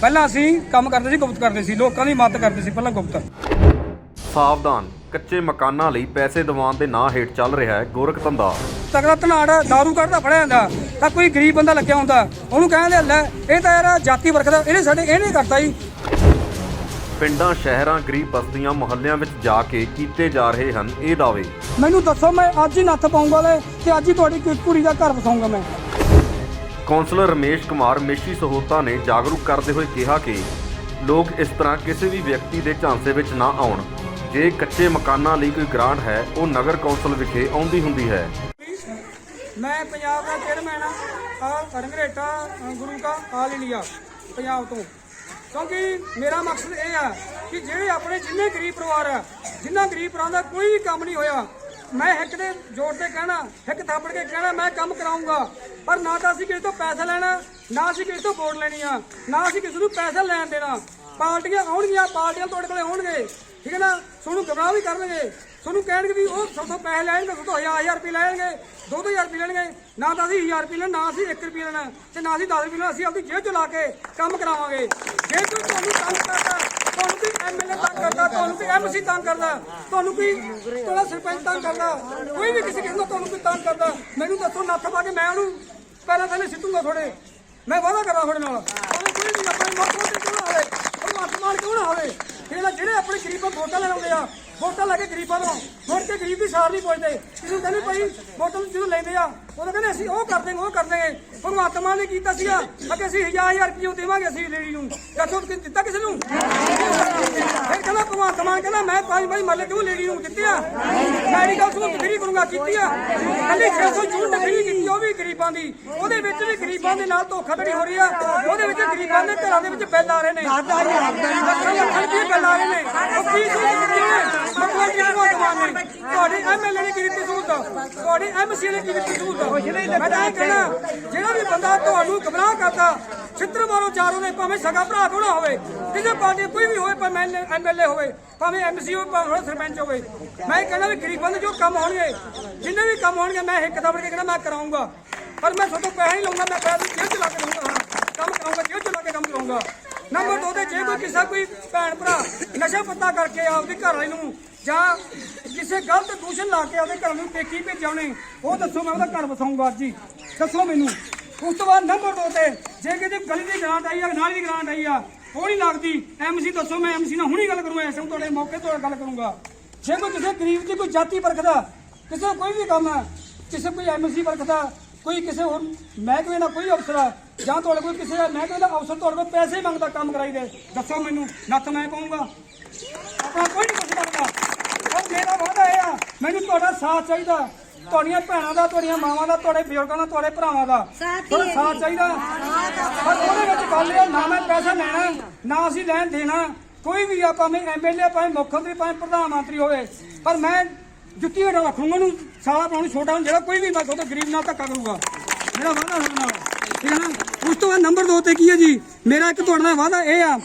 ਪਹਿਲਾਂ ਅਸੀਂ ਕੰਮ ਕਰਦੇ ਸੀ ਗੁਪਤ ਕਰਦੇ ਸੀ ਲੋਕਾਂ ਦੀ ਮਦਦ ਕਰਦੇ ਸੀ ਪਹਿਲਾਂ ਗੁਪਤ। ਸਾਵਧਾਨ ਕੱਚੇ ਮਕਾਨਾਂ ਲਈ ਪੈਸੇ ਦਿਵਾਉਣ ਦੇ ਨਾਂ ਹੇਠ ਚੱਲ ਰਿਹਾ ਹੈ ਗੋਰਖ ਧੰਦਾ। ਤਗੜਾ ਧਨਾੜ ਦਾਰੂ ਕੱਢਦਾ ਫੜਿਆ ਜਾਂਦਾ। ਤਾਂ ਕੋਈ ਗਰੀਬ ਬੰਦਾ ਲੱਗਿਆ ਹੁੰਦਾ ਉਹਨੂੰ ਕਹਿੰਦੇ ਲੈ ਇਹ ਤਾਂ ਯਾਰ ਜਾਤੀ ਵਰਗ ਦਾ ਇਹਨੇ ਸਾਡੇ ਇਹਨੇ ਕਰਤਾ ਜੀ। ਪਿੰਡਾਂ ਸ਼ਹਿਰਾਂ ਗਰੀਬ ਬਸਤੀਆਂ ਮੁਹੱਲਿਆਂ ਵਿੱਚ ਜਾ ਕੇ ਕੀਤੇ ਜਾ ਰਹੇ ਹਨ ਇਹ ਦਾਅਵੇ। ਮੈਨੂੰ ਦੱਸੋ ਮੈਂ ਅੱਜ ਹੀ ਨੱਥ ਪਾਉਂਗਾ ਲੈ ਤੇ ਅੱਜ ਹੀ ਤੁਹਾਡੀ ਕੁੜੀ ਦਾ ਘਰ ਵਸਾਉਂਗਾ ਮੈਂ। ਕੌਂਸਲਰ ਰਮੇਸ਼ ਕੁਮਾਰ ਮੇਸ਼ੀ ਸਹੋਤਾ ਨੇ ਜਾਗਰੂਕ ਕਰਦੇ ਹੋਏ ਕਿਹਾ ਕਿ ਲੋਕ ਇਸ ਤਰ੍ਹਾਂ ਕਿਸੇ ਵੀ ਵਿਅਕਤੀ ਦੇ ਝਾਂਸੇ ਵਿੱਚ ਨਾ ਆਉਣ। ਜੇ ਕੱਚੇ ਮਕਾਨਾਂ ਲਈ ਕੋਈ ਗ੍ਰਾਂਟ ਹੈ, ਉਹ ਨਗਰ ਕੌਂਸਲ ਵਿਖੇ ਆਉਂਦੀ ਹੁੰਦੀ ਹੈ। ਮੈਂ ਪੰਜਾਬ ਦਾ ਚੇਅਰਮੈਨ ਆ ਰੰਗਰੇਟਾ ਗੁਰੂ ਕਾ, ਆਲ ਇੰਡੀਆ, ਪੰਜਾਬ ਤੋਂ। ਕਿਉਂਕਿ ਮੇਰਾ ਮਕਸਦ ਇਹ ਆ ਕਿ ਜਿਹੜੇ ਆਪਣੇ ਜਿੰਨੇ ਗਰੀਬ ਪਰਿਵਾਰ ਆ ਜਿੰਨਾ ਗਰੀਬ ਪਰਿਵਾਰ ਦਾ ਕੋਈ ਕੰਮ ਨਹੀਂ ਹੋਇਆ ਮੈਂ ਇੱਕ ਦੇ ਜੋੜ ਤੇ ਕਹਿਣਾ, ਇੱਕ ਥਾਪੜ ਕੇ ਕਹਿਣਾ, ਮੈਂ ਕੰਮ ਕਰਾਉਂਗਾ ਪਰ ਨਾ ਤਾਂ ਅਸੀਂ ਕਿਸੇ ਤੋਂ ਪੈਸਾ ਲੈਣਾ, ਨਾ ਅਸੀਂ ਕਿਸੇ ਤੋਂ ਵੋਟ ਲੈਣੀ ਆ, ਨਾ ਅਸੀਂ ਕਿਸੇ ਨੂੰ ਪੈਸਾ ਲੈਣ ਦੇਣਾ। ਪਾਰਟੀਆਂ ਆਉਣਗੀਆਂ, ਪਾਰਟੀਆਂ ਤੁਹਾਡੇ ਕੋਲੇ ਆਉਣਗੇ। ਠੀਕ ਹੈ ਨਾ? ਤੁਹਾਨੂੰ ਗਮਰਾਹ ਵੀ ਕਰਨਗੇ। ਤੁਹਾਨੂੰ ਕਹਿਣਗੇ ਵੀ ਉਹ ਸੌ ਸੌ ਪੈਸੇ ਲੈਣਗੇ ਸੌ ਸੌ ਹਜ਼ਾਰ ਹਜ਼ਾਰ ਰੁਪਏ ਲੈਣਗੇ, ਦੋ ਦੋ ਹਜ਼ਾਰ ਰੁਪਏ ਲੈਣਗੇ। ਨਾ ਤਾਂ ਅਸੀਂ 1000 ਰੁਪਏ ਲੈਣਾ, ਨਾ ਅਸੀਂ 1 ਰੁਪਏ ਲੈਣਾ ਤੇ ਨਾ ਅਸੀਂ 10 ਰੁਪਏ ਲੈਣਾ, ਅਸੀਂ ਆਪਣੀ ਜੇਬ ਚ ਲਾ ਕੇ ਕੰਮ ਕਰਾਵਾਂਗੇ। ਜੇ ਕੋਈ ਤੁਹਾਨੂੰ ਤੰਗ ਕਰਦਾ, ਤੁਹਾਨੂੰ ਕੋਈ ਐਮਐਲਏ ਤੰਗ ਕਰਦਾ, ਤੁਹਾਨੂੰ ਕੋਈ ਐਮਸੀ ਤੰਗ ਕਰਦਾ, ਤੁਹਾਨੂੰ ਕੋਈ ਤੁਹਾਡਾ ਸਰਪੰਚ ਤੰਗ ਕਰਦਾ, ਕੋਈ ਵੀ ਕਿਸੇ ਕਿਸਮ ਤੁਹਾਨੂੰ ਕੋਈ ਤੰਗ ਕਰਦਾ, ਮੈਨੂੰ ਦੱਸੋ ਨੱਥ ਪਾ ਕੇ ਮੈਂ ਉਹਨੂੰ ਪਹਿਲਾਂ ਥੱਲੇ ਸਿੱਟੂਗਾ ਥੋੜੇ ਮੈਂ ਵਾਅਦਾ ਕਰਾਂ ਤੁਹਾਡੇ ਨਾਲ। ਭਾਵੇਂ ਕੋਈ ਵੀ ਆਪਣੇ ਮੁੱਖ ਮੰਤਰੀ ਕਿਉਂ ਨਾ ਹੋਵੇ ਭਗਵੰਤ ਮਾਨ ਕਿਉਂ ਨਾ ਹੋਵੇ ਜਿਹੜੇ ਆਪਣੇ ਗਰੀਬਾਂ ਵੋਟਾਂ ਲੈਣ ਆਉਂਦੇ ਆ ਵੋਟਾਂ ਲੈ ਕੇ ਗਰੀਬਾਂ ਨੂੰ ਮੁੜ ਕੇ ਗਰੀਬ ਦੀ ਸਾਰ ਨਹੀਂ ਪੁੱਛਦੇ। ਜਿਹਨੂੰ ਕਹਿੰਦੇ ਭਾਈ, ਵੋਟਾਂ ਜਦੋਂ ਲੈਂਦੇ ਆ ਉਦੋਂ ਕਹਿੰਦੇ ਅਸੀਂ ਉਹ ਕਰ ਦੇਂਗੇ ਉਹ ਕਰ ਦੇਂਗੇ ਭਗਵੰਤ ਮਾਨ ਨੇ ਕੀਤਾ ਸੀਗਾ ਅੱਗੇ ਅਸੀਂ ਹਜ਼ਾਰ ਹਜ਼ਾਰ ਰੁਪਏ ਦੇਵਾਂਗੇ ਅਸੀਂ ਲੇਡੀ ਨੂੰ। ਦੱਸੋ ਦਿੱਤਾ ਕਿਸੇ ਨੂੰ? ਫਿਰ ਕਹਿੰਦਾ ਭਗਵੰਤ ਮਾਨ ਕਹਿੰਦਾ ਮੈਂ ਪੰਜ ਭਾਈ ਮਰਲੇ ਕਿਉਂ ਲੇਡੀ ਨੂੰ ਦਿੱਤੀ ਆ। ਮੈਡੀਕਲ ਸਹੂਲਤ ਫਰੀ ਕਰੂੰਗਾ ਕੀਤੀ ਆ। ਕੱਲੀ 600 ਯੂਨਿਟ ਫਰੀ ਕੀਤੀ। ਗਰੀਬਾਂ ਦੀ ਉਹਦੇ ਵਿੱਚ ਵੀ ਗਰੀਬਾਂ ਦੇ ਨਾਲ ਧੋਖਾਧੜੀ ਹੋ ਰਹੀ ਆ ਉਹਦੇ ਵਿੱਚ ਗਰੀਬਾਂ ਦੇ ਘਰਾਂ ਦੇ ਵਿੱਚ ਬਿੱਲ ਆ ਰਹੇ ਨੇ। ਲੱਖਾਂ ਲੱਖਾਂ ਰੁਪਏ ਬਿੱਲ ਆ ਰਹੇ ਨੇ। ਉਹ ਕੀ ਸਹੂਲਤ ਦਿੱਤੀ ਨੇ? ਮਤਲਬ ਕਿ ਭਗਵੰਤ ਮਾਨ ਨੇ? ਤੁਹਾਡੇ ਐਮਐਲਏ ਨੇ ਕੀ ਦਿੱਤੀ ਸਹੂਲਤ? ਤੁਹਾਡੇ ਐਮਸੀ ਨੇ ਕੀ ਦਿੱਤੀ ਸਹੂਲਤ? ਮੈਂ ਤਾਂ ਇਹ ਕਹਿਣਾ ਜਿਹੜਾ ਵੀ ਬੰਦਾ ਤੁਹਾਨੂੰ ਗਮਰਾਹ ਕਰਦਾ ਛਿੱਤਰ ਮਾਰੋ ਚਾਰੋਂ ਦੇ ਭਾਵੇਂ ਸਗਾ ਭਰਾ ਨਾ ਹੋਵੇ ਕਿਸੇ ਪਾਰਟੀ ਕੋਈ ਵੀ ਹੋਵੇ ਭਾਵੇਂ ਐਮਐਲਏ ਹੋਵੇ ਭਾਵੇਂ ਐਮਸੀ ਹੋਵੇ ਭਾਵੇਂ ਸਰਪੰਚ ਹੋਵੇ। ਮੈਂ ਕਹਿਣਾ ਵੀ ਗਰੀਬਾਂ ਦੇ ਜੋ ਕੰਮ ਹੋਣਗੇ ਜਿੰਨੇ ਵੀ ਕੰਮ ਹੋਣਗੇ ਮੈਂ ਇੱਕ ਦਬੜ ਕੇ ਕਹਿਣਾ ਮੈਂ ਕਰਾਉਂਗਾ ਪਰ ਮੈਂ ਤੁਹਾਡੇ ਪੈਸੇ ਨਹੀਂ ਲਊਂਗਾ ਮੈਂ ਪੈਸੇ ਜੇਬ ਚ ਲਾ ਕੇ ਲਊਂਗਾ ਕੰਮ ਕਰਾਉਂਗਾ ਜੇਬ ਚ ਲਾ ਕੇ ਕੰਮ ਕਰਾਉਂਗਾ ਨੰਬਰ 2 ਤੇ ਜੇ ਕੋਈ ਕਿਸੇ ਕੋਈ ਭੈਣ ਭਰਾ ਨਸ਼ਾ ਪੱਤਾ ਕਰਕੇ ਆਪਦੀ ਘਰ ਵਾਲੀ ਨੂੰ ਜਾਂ ਕਿਸੇ ਗਲਤ ਦੂਸ਼ਣ ਲਾ ਕੇ ਆਪਦੇ ਘਰ ਨੂੰ ਟੇਕੀ ਭੇਜਿਆ ਉਹ ਦੱਸੋ, ਮੈਂ ਉਹਦਾ ਘਰ ਵਸਾਉਂਗਾ ਅੱਜ ਹੀ ਦੱਸੋ ਮੈਨੂੰ। ਉਸ ਤੋਂ ਬਾਅਦ ਨੰਬਰ 2 ਤੇ, ਜੇ ਕਿਤੇ ਗਲੀ ਦੀ ਗ੍ਰਾਂਟ ਆਈ ਆ, ਨਾਲੀ ਦੀ ਗ੍ਰਾਂਟ ਆਈ ਆ, ਉਹ ਨਹੀਂ ਲੱਗਦੀ। ਐਮਸੀ ਦੱਸੋ, ਮੈਂ ਐਮਸੀ ਨਾਲ ਹੁਣੀ ਗੱਲ ਕਰੂੰ ਇਸ ਟਾਈਮ ਤੁਹਾਡੇ ਮੌਕੇ ਤੋਂ ਗੱਲ ਕਰੂੰਗਾ। ਜੇ ਕੋਈ ਕਿਸੇ ਗਰੀਬ ਦੀ ਕੋਈ ਜਾਤੀ ਵਰਗਦਾ, ਕਿਸੇ ਦਾ ਕੋਈ ਵੀ ਕੰਮ ਹੈ, ਕਿਸੇ ਕੋਈ ਐਮਸੀ ਵਰਗਦਾ ਕੋਈ ਕਿਸੇ ਹੋਰ ਮਹਿਕਮੇ ਦਾ ਕੋਈ ਅਫਸਰ ਆ ਜਾਂ ਤੁਹਾਡੇ ਕੋਈ ਕਿਸੇ ਦਾ ਮਹਿਕਮੇ ਦਾ ਅਫਸਰ ਤੁਹਾਡੇ ਕੋਲ ਪੈਸੇ ਮੰਗਦਾ ਕੰਮ ਕਰਾਈ ਦੇ ਦੱਸੋ ਮੈਨੂੰ ਨੱਥ ਮੈਂ ਪਾਉਂਗਾ। ਆਪਣਾ ਕੋਈ ਨਹੀਂ ਕੁਛ ਕਰਦਾ। ਉਹ ਮੇਰਾ ਵਾਅਦਾ ਇਹ ਆ ਮੈਨੂੰ ਤੁਹਾਡਾ ਸਾਥ ਚਾਹੀਦਾ। ਤੁਹਾਡੀਆਂ ਭੈਣਾਂ ਦਾ ਤੁਹਾਡੀਆਂ ਮਾਵਾਂ ਦਾ ਤੁਹਾਡੇ ਬਜ਼ੁਰਗਾਂ ਦਾ ਤੁਹਾਡੇ ਭਰਾਵਾਂ ਦਾ। ਤੁਹਾਡਾ ਸਾਥ ਚਾਹੀਦਾ। ਪਰ ਉਹਦੇ ਵਿੱਚ ਗੱਲ ਇਹ ਨਾ ਮੈਂ ਪੈਸਾ ਲੈਣਾ ਨਾ ਅਸੀਂ ਲੈਣ ਦੇਣਾ। ਕੋਈ ਵੀ ਆ ਭਾਵੇਂ ਐਮਐਲਏ ਭਾਵੇਂ ਮੁੱਖ ਮੰਤਰੀ ਭਾਵੇਂ ਪ੍ਰਧਾਨ ਮੰਤਰੀ ਹੋਵੇ। ਪਰ ਮੈਂ ਜੁੱਤੀ ਹਟਾ ਰੱਖੂੰਗਾ ਉਹਨੂੰ ਸਾਲਾ ਪਾਉਣ ਛੋਟਾ ਨੂੰ ਜਿਹੜਾ ਕੋਈ ਵੀ ਮੈਂ ਉਹਦੇ ਗਰੀਬ ਨਾਲ ਧੱਕਾ ਕਰੂਗਾ। ਮੇਰਾ ਵਾਅਦਾ ਹੋਣ ਨਾਲ ਠੀਕ ਹੈ ਨਾ? ਉਸ ਤੋਂ ਬਾਅਦ ਨੰਬਰ 2 ਤੇ ਕੀ ਹੈ ਜੀ? ਮੇਰਾ ਇੱਕ ਤੁਹਾਡੇ ਨਾਲ ਵਾਅਦਾ ਇਹ ਆ।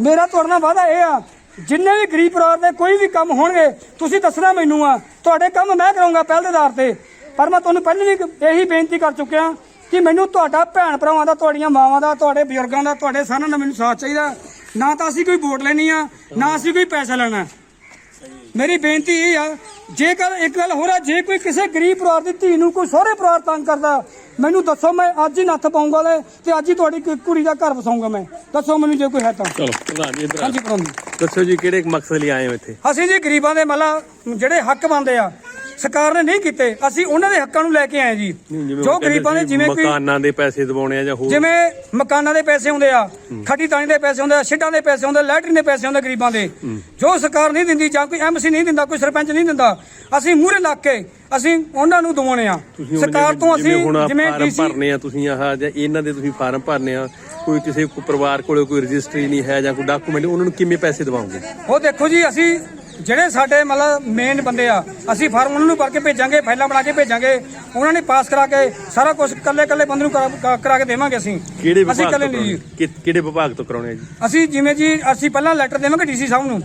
ਮੇਰਾ ਤੁਹਾਡੇ ਨਾਲ ਵਾਅਦਾ ਇਹ ਆ, ਜਿੰਨੇ ਵੀ ਗਰੀਬ ਪਰਿਵਾਰ ਦੇ ਕੋਈ ਵੀ ਕੰਮ ਹੋਣਗੇ, ਤੁਸੀਂ ਦੱਸਣਾ ਮੈਨੂੰ ਆ। ਤੁਹਾਡੇ ਕੰਮ ਮੈਂ ਕਰਾਂਗਾ ਪਹਿਲ ਦੇ ਆਧਾਰ ਤੇ। ਪਰ ਮੈਂ ਤੁਹਾਨੂੰ ਪਹਿਲਾਂ ਵੀ ਇਹੀ ਬੇਨਤੀ ਕਰ ਚੁੱਕਿਆ ਕਿ ਮੈਨੂੰ ਤੁਹਾਡਾ ਭੈਣ ਭਰਾਵਾਂ ਦਾ, ਤੁਹਾਡੀਆਂ ਮਾਵਾਂ ਦਾ, ਤੁਹਾਡੇ ਬਜ਼ੁਰਗਾਂ ਦਾ, ਤੁਹਾਡੇ ਸਾਰਿਆਂ ਦਾ ਮੈਨੂੰ ਸਾਥ ਚਾਹੀਦਾ। ਨਾ ਤਾਂ ਅਸੀਂ ਕੋਈ ਵੋਟ ਲੈਣੀ ਆ, ਨਾ ਅਸੀਂ ਕੋਈ ਪੈਸਾ ਲੈਣਾ। ਮੇਰੀ ਬੇਨਤੀ ਇਹ ਆ ਜੇਕਰ ਇੱਕ ਗੱਲ ਹੋਰ ਆ ਜੇ ਕੋਈ ਕਿਸੇ ਗਰੀਬ ਪਰਿਵਾਰ ਦੀ ਧੀ ਨੂੰ ਕੋਈ ਸਹੁਰੇ ਪਰਿਵਾਰ ਤੰਗ ਕਰਦਾ ਮੈਨੂੰ ਦੱਸੋ ਮੈਂ ਅੱਜ ਹੀ ਨੱਥ ਪਾਉਂਗਾ ਲੈ ਤੇ ਅੱਜ ਹੀ ਤੁਹਾਡੀ ਕੁ- ਕੁੜੀ ਦਾ ਘਰ ਵਸਾਉਂਗਾ ਮੈਂ। ਦੱਸੋ ਮੈਨੂੰ ਜੇ ਕੋਈ ਹੈ ਤਾਂ। ਚਲੋ ਪ੍ਰਧਾਨ ਜੀ ਇੱਧਰ ਹਾਂਜੀ ਪ੍ਰਧਾਨ ਜੀ। ਦੱਸੋ ਜੀ ਕਿਹੜੇ ਮਕਸਦ ਲਈ ਆਏ ਹੋ ਇੱਥੇ? ਅਸੀਂ ਜੀ ਗਰੀਬਾਂ ਦੇ ਮਤਲਬ ਜਿਹੜੇ ਹੱਕ ਬਣਦੇ ਆ ਸਰਕਾਰ ਨੇ ਨਹੀਂ ਕੀਤੇ। ਅਸੀਂ ਉਹਨਾਂ ਦੇ ਹੱਕਾਂ ਨੂੰ ਲੈ ਕੇ ਆਏ ਜੀ। ਜੋ ਗਰੀਬਾਂ ਦੇ ਜਿਵੇਂ ਕੋਈ ਮਕਾਨਾਂ ਦੇ ਪੈਸੇ ਦਿਵਾਉਣੇ ਆ ਜਾਂ ਹੋਰ। ਜਿਵੇਂ ਮਕਾਨਾਂ ਦੇ ਪੈਸੇ ਹੁੰਦੇ ਆ ਖੱਟੀ ਤਾਣੀ ਦੇ ਪੈਸੇ ਹੁੰਦੇ ਆ ਛਿੱਟਾਂ ਦੇ ਪੈਸੇ ਹੁੰਦੇ ਆ ਲੈਟਰਿਨ ਦੇ ਪੈਸੇ ਹੁੰਦੇ ਗਰੀਬਾਂ ਦੇ। ਜੋ ਸਰਕਾਰ ਨਹੀਂ ਦਿੰਦੀ ਜਾਂ ਕੋਈ ਐਮਸੀ ਨਹੀਂ ਦਿੰਦਾ ਕੋਈ ਸਰਪੰਚ ਨਹੀਂ ਦਿੰਦਾ ਅਸੀਂ ਮੂਹਰੇ ਲੱਗ ਕੇ ਅਸੀਂ ਉਹਨਾਂ ਨੂੰ ਦਵਾਉਣੇ ਆ। ਸਰਕਾਰ ਤੋਂ ਅਸੀਂ ਜਿਵੇਂ ਫਾਰਮ ਭਰਨੇ ਆ ਤੁਸੀਂ ਆਹ ਜਾਂ ਇਹਨਾਂ ਦੇ ਤੁਸੀਂ ਫਾਰਮ ਭਰਨੇ ਆ ਕੋਈ ਕਿਸੇ ਕੋ ਪਰਿਵਾਰ ਕੋਲੇ ਕੋਈ ਰਜਿਸਟਰੀ ਨਹੀਂ ਹੈ ਜਾਂ ਕੋਈ ਡਾਕੂਮੈਂਟ ਉਹਨਾਂ ਨੂੰ ਕਿਵੇਂ ਪੈਸੇ ਦਿਵਾਓਗੇ? ਉਹ ਦੇਖੋ ਜੀ ਅਸੀਂ ਜਿਹੜੇ ਸਾਡੇ ਮਤਲਬ ਮੇਨ ਬੰਦੇ ਆ ਅਸੀਂ ਫਾਰਮ ਉਹਨਾਂ ਨੂੰ ਭਰ ਕੇ ਭੇਜਾਂਗੇ ਫਾਈਲਾਂ ਬਣਾ ਕੇ ਭੇਜਾਂਗੇ ਉਹਨਾਂ ਨੇ ਪਾਸ ਕਰਾ ਕੇ ਸਾਰਾ ਕੁਝ ਕੱਲੇ ਕੱਲੇ ਬੰਦੇ ਨੂੰ ਕਰਾ- ਕੇ ਦੇਵਾਂਗੇ ਅਸੀਂ। ਕਿਹੜੇ ਅਸੀਂ ਵਿਭਾਗ ਕੱਲੇ ਨਹੀਂ ਜੀ। ਕਰਾਉਣੇ? ਕਿ- ਕਿਹੜੇ ਵਿਭਾਗ ਤੋਂ ਕਰਾਉਣੇ ਆ ਜੀ? ਅਸੀਂ ਜਿਵੇਂ ਜੀ ਅਸੀਂ ਪਹਿਲਾਂ ਲੈਟਰ ਦੇਵਾਂਗੇ ਡੀਸੀ ਸਾਹਿਬ ਨੂੰ।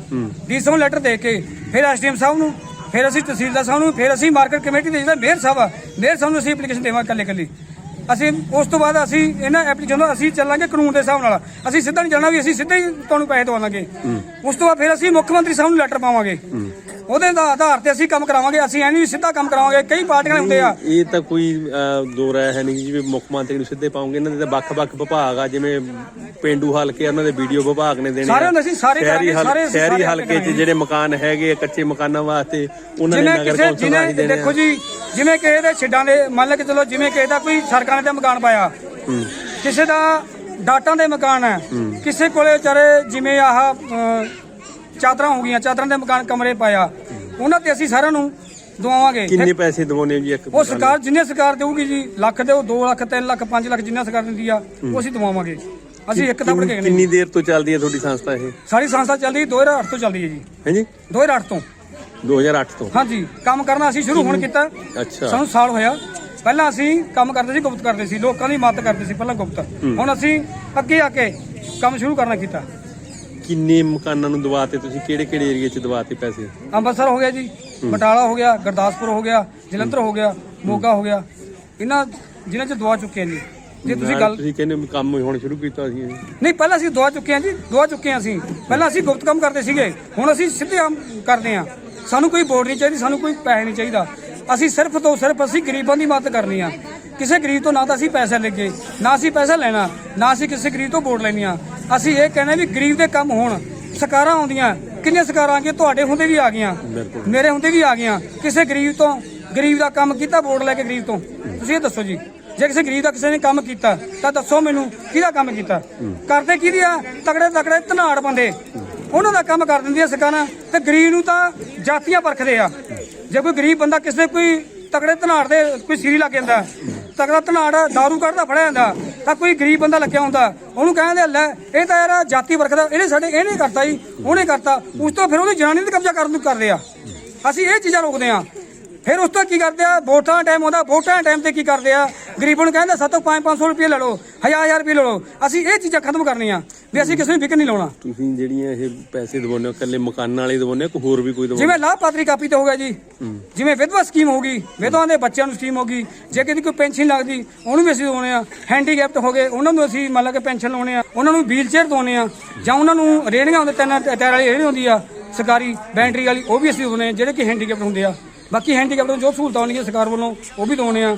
ਡੀਸੀ ਸਾਹਿਬ ਨੂੰ ਲੈਟਰ ਦੇ ਕੇ ਫਿਰ ਐਸਡੀਐਮ ਸਾਹਿਬ ਨੂੰ ਫਿਰ ਅਸੀਂ ਤਹਿਸੀਲਦਾਰ ਸਾਹਿਬ ਨੂੰ ਫਿਰ ਅਸੀਂ ਮਾਰਕੀਟ ਕਮੇਟੀ ਦੇ ਜਿਹੜਾ ਮੇਅਰ ਸਾਹਿਬ ਆ ਮੇਅਰ ਸਾਹਿਬ ਨੂੰ ਅਸੀਂ ਐਪਲੀਕੇਸ਼ਨ ਦੇਵਾਂਗੇ ਕੱਲੇ ਕੱਲੇ ਅਸੀਂ ਉਸ ਤੋਂ ਬਾਅਦ ਅਸੀਂ ਇਹਨਾਂ ਐਪਲੀਕੇਸ਼ਨ ਤੋਂ ਅਸੀਂ ਚੱਲਾਂਗੇ ਕਾਨੂੰਨ ਦੇ ਹਿਸਾਬ ਨਾਲ ਅਸੀਂ ਸਿੱਧਾ ਨਹੀਂ ਜਾਣਾ ਵੀ ਅਸੀਂ ਸਿੱਧਾ ਹੀ ਤੁਹਾਨੂੰ ਪੈਸੇ ਦਵਾਵਾਂਗੇ ਉਸ ਤੋਂ ਬਾਅਦ ਫਿਰ ਅਸੀਂ ਮੁੱਖ ਮੰਤਰੀ ਸਾਹਿਬ ਨੂੰ ਲੈਟਰ ਪਾਵਾਂਗੇ ਉਹਦੇ ਦਾ ਆਧਾਰ ਤੇ ਅਸੀਂ ਕੰਮ ਕਰਾਵਾਂਗੇ ਅਸੀਂ ਐ ਨਹੀਂ ਵੀ ਸਿੱਧਾ ਕੰਮ ਕਰਾਵਾਂਗੇ ਕਈ ਪਾਰਟੀਆਂ ਦੇ ਹੁੰਦੇ ਆ ਇਹ ਤਾਂ ਕੋਈ ਦੋ ਰਾਇ ਹੈ ਨਹੀਂ ਜਿਵੇਂ ਮੁੱਖ ਮੰਤਰੀ ਨੂੰ ਸਿੱਧੇ ਪਾਉਂਗੇ ਇਹਨਾਂ ਦੇ ਤਾਂ ਵੱਖ-ਵੱਖ ਵਿਭਾਗ ਆ ਜਿਵੇਂ ਪਿੰਡੂ ਹਲਕੇ ਉਹਨਾਂ ਦੇ ਵੀਡੀਓ ਵਿਭਾਗ ਨੇ ਦੇਣੇ ਸਾਰੇ ਆ। ਹੁੰਦੇ ਸੀ, ਸਾਰੇ ਕਰਾਂਗੇ, ਸਾਰੇ- ਸ਼ਹਿਰੀ ਹਲਕੇ 'ਚ। ਜਿਹੜੇ ਮਕਾਨ ਹੈਗੇ ਕੱਚੇ ਮਕਾਨਾਂ ਵਾਸਤੇ ਉਹਨਾਂ ਨੇ ਨਗਰ ਕਿਸੇ ਕੌਂਸਲ ਦੇਣੇ ਦੇਖੋ। ਜੀ ਜਿਵੇਂ ਕਿਸੇ ਦੇ ਛਿੱਡਾਂ ਦੇ ਮੰਨ ਲੈ ਕਿ ਚਲੋ ਜਿਵੇਂ ਕਿਸੇ ਦਾ ਕੋਈ ਸਰਕਾਰ ਨੇ ਮਕਾਨ ਪਾਇਆ। ਕਿਸੇ ਦਾ ਡਾਟਾਂ ਦੇ ਮਕਾਨ ਹੈ। ਕਿਸੇ ਕੋਲੇ ਵਿਚਾਰੇ ਜਿਵੇਂ ਆਹ ਚਾਦਰਾਂ ਹੋ ਗਈਆਂ ਚਾਦਰਾਂ ਦੇ ਮਕਾਨ ਕਮਰੇ ਪਾਇਆ। ਉਹਨਾਂ ਤੇ ਅਸੀਂ ਸਾਰਿਆਂ ਨੂੰ ਦਵਾਵਾਂਗੇ। ਕਿੰਨੇ ਪੈਸੇ ਦਵਾਉਣੇ ਹੋ ਜੀ ਇੱਕ ਉਹ ਸਰਕਾਰ ਜਿੰਨੇ ਸਰਕਾਰ ਦੇਊਗੀ ਜੀ ਲੱਖ ਦਿਓ 2 ਲੱਖ 3 ਲੱਖ 5 ਲੱਖ ਜਿੰਨਾ ਸਰਕਾਰ ਦਿੰਦੀ ਆ ਉਹ ਅਸੀਂ ਦਵਾਵਾਂਗੇ। ਅਸੀਂ ਇੱਕ ਤਾਂ ਪੜ ਕੇ ਕਿੰਨੀ ਦੇਰ ਤੋਂ ਚੱਲਦੀ ਹੈ ਤੁਹਾਡੀ ਸੰਸਥਾ ਇਹ? ਸਾਡੀ ਸੰਸਥਾ ਚੱਲਦੀ 2008 ਤੋਂ ਚੱਲਦੀ ਹੈ ਜੀ। ਹੈ ਜੀ? 2008 ਤੋਂ। 2008 ਤੋਂ। ਹਾਂਜੀ ਕੰਮ ਕਰਨਾ ਅਸੀਂ ਸ਼ੁਰੂ ਹੁਣ ਕੀਤਾ। ਅੱਛਾ। ਸਾਨੂੰ ਸਾਲ ਹੋਇਆ। ਪਹਿਲਾਂ ਅਸੀਂ ਕੰਮ ਕਰਦੇ ਸੀ ਗੁਪਤ ਕਰਦੇ ਸੀ ਲੋਕਾਂ ਦੀ ਮਦਦ ਕਰਦੇ ਸੀ ਪਹਿਲਾਂ ਗੁਪਤ। ਹੁਣ ਅਸੀਂ ਅੱਗੇ ਆ ਕੇ ਕੰਮ ਸ਼ੁਰੂ ਕਰਨਾ ਕੀਤਾ। ਕਿੰਨੇ ਮਕਾਨਾਂ ਨੂੰ ਦਵਾਤੇ ਤੁਸੀਂ ਕਿਹੜੇ ਕਿਹੜੇ ਏਰੀਆ 'ਚ ਦਵਾਤੇ ਪੈਸੇ? ਅੰਮ੍ਰਿਤਸਰ ਹੋ ਗਿਆ ਜੀ ਬਟਾਲਾ ਹੋ ਗਿਆ ਗੁਰਦਾਸਪੁਰ ਹੋ ਗਿਆ ਜਲੰਧਰ ਹੋ ਗਿਆ ਮੋਗਾ ਹੋ ਗਿਆ। ਇਹਨਾਂ ਜਿਨ੍ਹਾਂ ਚ ਦਵਾ ਚੁੱਕੇ ਆ ਜੀ। ਤੁਸੀਂ ਨਾਲ ਗੱਲ ਤੁਸੀਂ ਕਹਿੰਦੇ ਵੀ ਕੰਮ ਹੁਣ ਸ਼ੁਰੂ ਕੀਤਾ ਸੀ। ਇਹ। ਨਹੀਂ ਪਹਿਲਾਂ ਅਸੀਂ ਦਵਾ ਚੁੱਕੇ ਹਾਂ ਜੀ ਦਵਾ ਚੁੱਕੇ ਹਾਂ ਅਸੀਂ। ਪਹਿਲਾਂ ਅਸੀਂ ਗੁਪਤ ਕੰਮ ਕਰਦੇ ਸੀਗੇ। ਹੁਣ ਅਸੀਂ ਸਿੱਧੇ ਕੰਮ ਕਰਦੇ ਹਾਂ। ਸਾਨੂੰ ਕੋਈ ਬੋਰਡ ਨਹੀਂ ਚਾਹੀਦੀ ਸਾਨੂੰ ਕੋਈ ਪੈਸੇ ਨਹੀਂ ਚਾਹੀਦਾ। ਅਸੀਂ ਸਿਰਫ ਤੋਂ ਸਿਰਫ ਅਸੀਂ ਗਰੀਬਾਂ ਦੀ ਮਦਦ ਕਰਨੀ ਆ। ਕਿਸੇ ਗਰੀਬ ਤੋਂ ਨਾ ਤਾਂ ਅਸੀਂ ਪੈਸੇ ਲੱਗੇ ਨਾ ਅਸੀਂ ਪੈਸਾ ਲੈਣਾ ਨਾ ਅਸੀਂ ਕਿਸੇ ਗਰੀਬ ਤੋਂ ਵੋਟ ਲੈਣੀ ਆ। ਅਸੀਂ ਇਹ ਕਹਿੰਦੇ ਵੀ ਗਰੀਬ ਦੇ ਕੰਮ ਹੋਣ ਸਰਕਾਰਾਂ ਆਉਂਦੀਆਂ। ਕਿੰਨੀਆਂ ਸਰਕਾਰਾਂ ਆ ਗਈਆਂ? ਤੁਹਾਡੇ ਹੁੰਦੇ ਵੀ ਆ ਗਈਆਂ। ਮੇਰੇ ਹੁੰਦੇ ਵੀ ਆ ਗਈਆਂ। ਕਿਸੇ ਗਰੀਬ ਤੋਂ ਗਰੀਬ ਦਾ ਕੰਮ ਕੀਤਾ ਵੋਟ ਲੈ ਕੇ ਗਰੀਬ ਤੋਂ? ਤੁਸੀਂ ਇਹ ਦੱਸੋ ਜੀ। ਜੇ ਕਿਸੇ ਗਰੀਬ ਦਾ ਕਿਸੇ ਨੇ ਕੰਮ ਕੀਤਾ ਤਾਂ ਦੱਸੋ ਮੈਨੂੰ ਕਿਹਦਾ ਕੰਮ ਕੀਤਾ? ਕਰਦੇ ਕਿਹਦੀ ਆ? ਤਗੜੇ ਤਗੜੇ ਧਨਾੜ ਬੰਦੇ। ਉਹਨਾਂ ਦਾ ਕੰਮ ਕਰ ਦਿੰਦੀਆਂ ਸਰਕਾਰਾਂ ਤੇ ਗਰੀਬ ਨੂੰ ਤਾਂ ਜਾਤੀਆਂ ਪਰਖਦੇ ਆ। ਜੇ ਕੋਈ ਗਰੀਬ ਬੰਦਾ ਕਿਸੇ ਕੋਈ ਤਕੜੇ ਧਨਾੜ ਦੇ ਕੋਈ ਸੀਰੀ ਲੱਗ ਜਾਂਦਾ ਤਕੜਾ ਧਨਾੜ दारू ਕੱਢਦਾ, ਫੜਿਆ ਜਾਂਦਾ, ਤਾਂ ਕੋਈ ਗਰੀਬ ਬੰਦਾ ਲੱਗਿਆ ਹੁੰਦਾ, ਉਹਨੂੰ ਕਹਿੰਦੇ ਲੈ, ਇਹ ਤਾਂ ਯਾਰ ਜਾਤੀ ਪਰਖਦਾ, ਇਹਨੇ ਸਾਡੇ, ਇਹਨੇ ਕਰਤਾ ਜੀ, ਉਹਨੇ ਕਰਤਾ, ਉਸ ਤੋਂ ਫਿਰ ਉਹਦੀ ਜਨਾਨੀ ਤੇ ਕਬਜ਼ਾ ਕਰਨ ਨੂੰ ਕਰਦੇ ਆ। ਅਸੀਂ ਇਹ ਚੀਜ਼ਾਂ ਰੋਕਦੇ ਆ। ਫਿਰ ਉਸ ਤੋਂ ਕੀ ਕਰਦੇ ਆ? ਵੋਟਾਂ ਟਾਈਮ ਆਉਂਦਾ ਵੋਟਾਂ ਟਾਈਮ ਤੇ ਕੀ ਕਰਦੇ ਆ? ਗਰੀਬਾਂ ਨੂੰ ਕਹਿੰਦੇ ਸਾਤੋਂ 5-500 ਰੁਪਏ ਲੈ ਲਓ 1000 ਰੁਪਏ ਲੈ ਲਓ। ਅਸੀਂ ਇਹ ਚੀਜ਼ਾਂ ਖਤਮ ਕਰਨੀਆਂ ਵੀ ਅਸੀਂ ਕਿਸੇ ਨੂੰ ਵਿਕਣ ਨਹੀਂ ਲਾਉਣਾ। ਤੁਸੀਂ ਜਿਹੜੀਆਂ ਇਹ ਪੈਸੇ ਦਵਾਉਂਦੇ ਹੋ ਇਕੱਲੇ ਮਕਾਨਾਂ ਵਾਲੇ ਦਵਾਉਂਦੇ ਹੋ ਕਿ ਹੋਰ ਵੀ ਕੋਈ ਦਵਾਉਂਦੇ? ਜਿਵੇਂ ਲਾਭਪਾਤਰੀ ਕਾਪੀ ਤੇ ਹੋ ਗਿਆ ਜੀ। ਜਿਵੇਂ ਵਿਧਵਾ ਸਕੀਮ ਹੋ ਗਈ ਵਿਧਵਾ ਦੇ ਬੱਚਿਆਂ ਨੂੰ ਸਕੀਮ ਹੋ ਗਈ ਜੇ ਕਿਸੇ ਦੀ ਕੋਈ ਪੈਨਸ਼ਨ ਲੱਗਦੀ ਉਹਨੂੰ ਵੀ ਅਸੀਂ ਦਵਾਉਣੇ ਆ ਹੈਂਡੀਕੈਪਟ ਹੋ ਗਏ ਉਹਨਾਂ ਨੂੰ ਅਸੀਂ ਮੰਨ ਲਾ ਕੇ ਪੈਨਸ਼ਨ ਲਾਉਣੇ ਆ ਉਹਨਾਂ ਨੂੰ ਵੀਲ ਚੇਅਰ ਦਵਾਉਣੇ ਆ ਜਾਂ ਉਹਨਾਂ ਨੂੰ ਰੇਹੜੀਆਂ ਹੁੰਦੇ ਤਿੰਨ ਟਾਇਰ ਵਾਲੀ ਰੇਹੜੀ ਹੁੰਦੀ ਆ ਸਰਕਾਰੀ ਬੈਟਰੀ ਵਾਲੀ ਉਹ ਵੀ ਅਸੀਂ ਦਵਾਉਣੇ ਆ ਜਿਹੜੇ ਕਿ ਹੈਂਡੀਕੈਪਟ ਹੁੰਦੇ ਆ। ਬਾਕੀ ਹੈਂਡੀਕੈਪਟ ਨੂੰ ਜੋ ਸਹੂਲਤਾਂ ਆਉਣਗੀਆਂ ਸਰਕਾਰ ਵੱਲੋਂ ਉਹ ਵੀ ਦਵਾਉਣੇ ਆ।